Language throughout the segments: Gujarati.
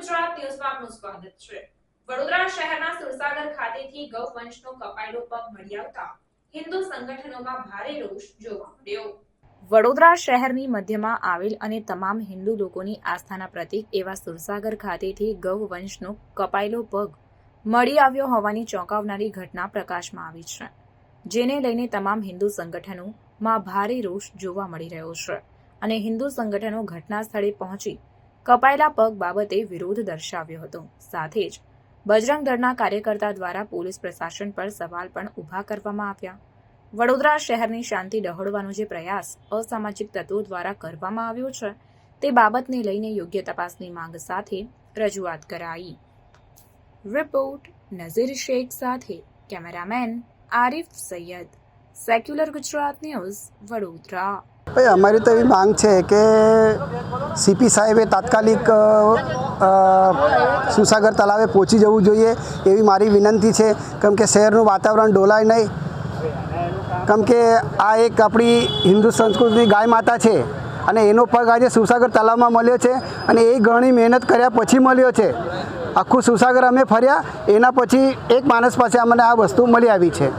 આપનું સ્વાગત છે. વડોદરા શહેરના સુરસાગર ખાતેથી ગૌવંશનો કપાયેલો પગ મળી આવતા હિન્દુ સંગઠનોમાં ભારે રોષ જોવા મળ્યો. વડોદરા શહેરની મધ્યમાં આવેલ અને તમામ હિન્દુ લોકોની આસ્થાના પ્રતીક એવા સુરસાગર ખાતેથી ગૌવંશનો કપાયેલો પગ મળી આવ્યો હોવાની ચોંકાવનારી ઘટના પ્રકાશમાં આવી છે. જેને લઈને તમામ હિન્દુ સંગઠનોમાં ભારે રોષ જોવા મળી રહ્યો છે અને હિન્દુ સંગઠનો ઘટના સ્થળે પહોંચી કપાયેલા પગ બાબતે વિરોધ દર્શાવ્યો હતો. સાથે જ બજરંગ દળના કાર્યકર્તા દ્વારા પોલીસ પ્રશાસન પર સવાલ પણ ઊભા કરવામાં આવ્યા. વડોદરા શહેરની શાંતિ ડહોળવાનો જે પ્રયાસ અસામાજિક તત્વો દ્વારા કરવામાં આવ્યો છે, તે બાબતને લઈને યોગ્ય તપાસની માંગ સાથે રજૂઆત કરાઈ. રિપોર્ટ નઝીર શેખ સાથે cameraman Arif Syed. Secular Gujarat news Vadodara. ભાઈ, અમારી તો એવી માંગ છે કે સીપી સાહેબે તાત્કાલિક સુસાગર તલાવે પહોંચી જવું જોઈએ એવી મારી વિનંતી છે. કેમ કે શહેરનું વાતાવરણ ડોલાય નહીં. કેમ કે આ એક આપણી હિન્દુ સંસ્કૃતિની ગાય માતા છે અને એનો પગ આજે સુસાગર તલાવમાં મળ્યો છે અને એ ઘણી મહેનત કર્યા પછી મળ્યો છે. આખું સુસાગર અમે ફર્યા, એના પછી એક માણસ પાસે અમને આ વસ્તુ મળી આવી છે.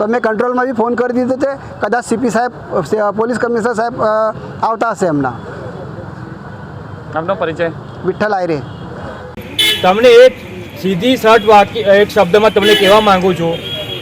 તો મેં કંટ્રોલમાં બી ફોન કરી દીધો છે. કદાચ સીપી સાહેબ પોલીસ કમિશનર સાહેબ આવતા હશે એમના. આપનો પરિચય? વિઠ્ઠલ આયરે. તમને એક સીધી સટ વાક્ય એક શબ્દમાં તમને કહેવા માંગુ છું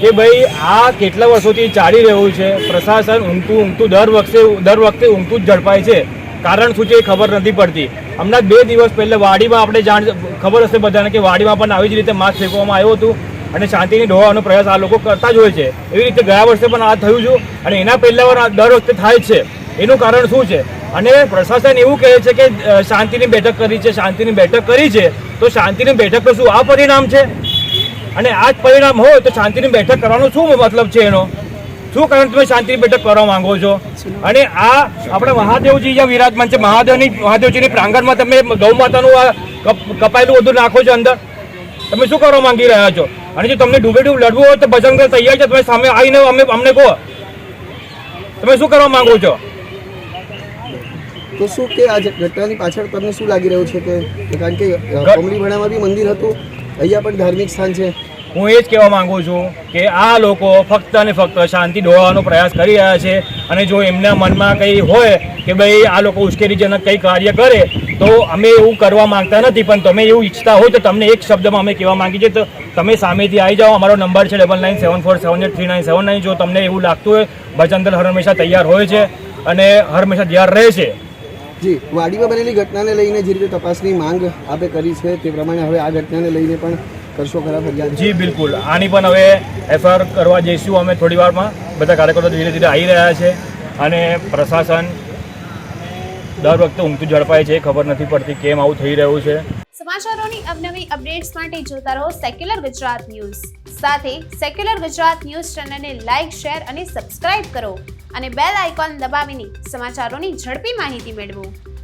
કે ભાઈ આ કેટલા વર્ષોથી ચાલી રહ્યું છે? પ્રશાસન ઊંઘતું ઊંઘતું દર વખતે દર વખતે ઊંઘતું જ ઝડપાય છે. કારણ શું છે એ ખબર નથી પડતી. હમણાં બે દિવસ પહેલાં વાડીમાં આપણે જાણ ખબર હશે બધાને કે વાડીમાં પણ આવી જ રીતે માસ્ક ફેંકવામાં આવ્યું હતું. અને શાંતિની ડોવાનો પ્રયાસ આ લોકો કરતા જ હોય છે. એવી રીતે ગયા વર્ષે પણ આ થયું છે અને એના પહેલા આ દર વખતે થાય છે. એનું કારણ શું છે? અને પ્રશાસન એવું કહે છે કે શાંતિની બેઠક કરી છે, શાંતિની બેઠક કરી છે. તો શાંતિની બેઠક તો શું આ પરિણામ છે? અને આ જ પરિણામ હોય તો શાંતિની બેઠક કરવાનો શું મતલબ છે એનો? શું કારણ તમે શાંતિની બેઠક કરવા માંગો છો? અને આ આપણે મહાદેવજી જ્યાં વિરાજમાન છે, મહાદેવની, મહાદેવજીની પ્રાંગણમાં તમે ગૌ માતાનું આ કપાયેલું બધું નાખો છો અંદર. તમે શું કરવા માંગી રહ્યા છો? અને જો તમને ડૂબે ડૂબ લડવું હોય તો બજરંગ દળ તૈયાર છે તમે સામે આવીને અમે અમને કહો. તમે શું કરવા માંગો છો? તો શું કે આ ઘટનાની પાછળ તમને શું લાગી રહ્યું છે કે કારણ કે કોમલીવાડામાં બી મંદિર હતું. અહીંયા પણ ધાર્મિક સ્થાન છે. હું એ જ કહેવા માંગુ છું કે આ લોકો ફક્ત અને ફક્ત શાંતિ દોહવાનો પ્રયાસ કરી રહ્યા છે. અને જો એમના મનમાં કંઈ હોય કે ભાઈ આ લોકો ઉશ્કેરીજનક કંઈ કાર્ય કરે તો અમે એવું કરવા માંગતા નથી પણ તમે એવું ઈચ્છતા હોય તો તમને એક શબ્દમાં અમે કહેવા માંગીએ છીએ. તો તમે સામેથી આવી જાઓ અમારો નંબર છે double nine seven four seven eight three nine seven nine જો તમને એવું લાગતું હોય ભજનદલ હર હંમેશા તૈયાર હોય છે અને હર હંમેશા તૈયાર રહે છે. જી વાડીમાં બનેલી ઘટનાને લઈને જે રીતે તપાસની માંગ આપે કરી છે તે પ્રમાણે હવે આ ઘટનાને લઈને પણ કરશો ખરા ફરિયાદ? જી બિલકુલ. આની પણ હવે એફઆઈઆર કરવા જઈશું અમે થોડી વારમાં. બધા કાર્યકરો ધીરે ધીરે આવી રહ્યા છે અને પ્રશાસન દર વખતે ઊંઘતું ઝડપાય છે, ખબર નથી પડતી કેમ આવું થઈ રહ્યું છે. સમાચારોની અવનવી અપડેટ્સ માટે જોતા રહો સેક્યુલર ગુજરાત ન્યૂઝ. સાથે સેક્યુલર ગુજરાત ન્યૂઝ ચેનલને લાઇક શેર અને સબસ્ક્રાઇબ કરો અને બેલ આઇકોન દબાવીને સમાચારોની ઝડપી માહિતી મેળવો.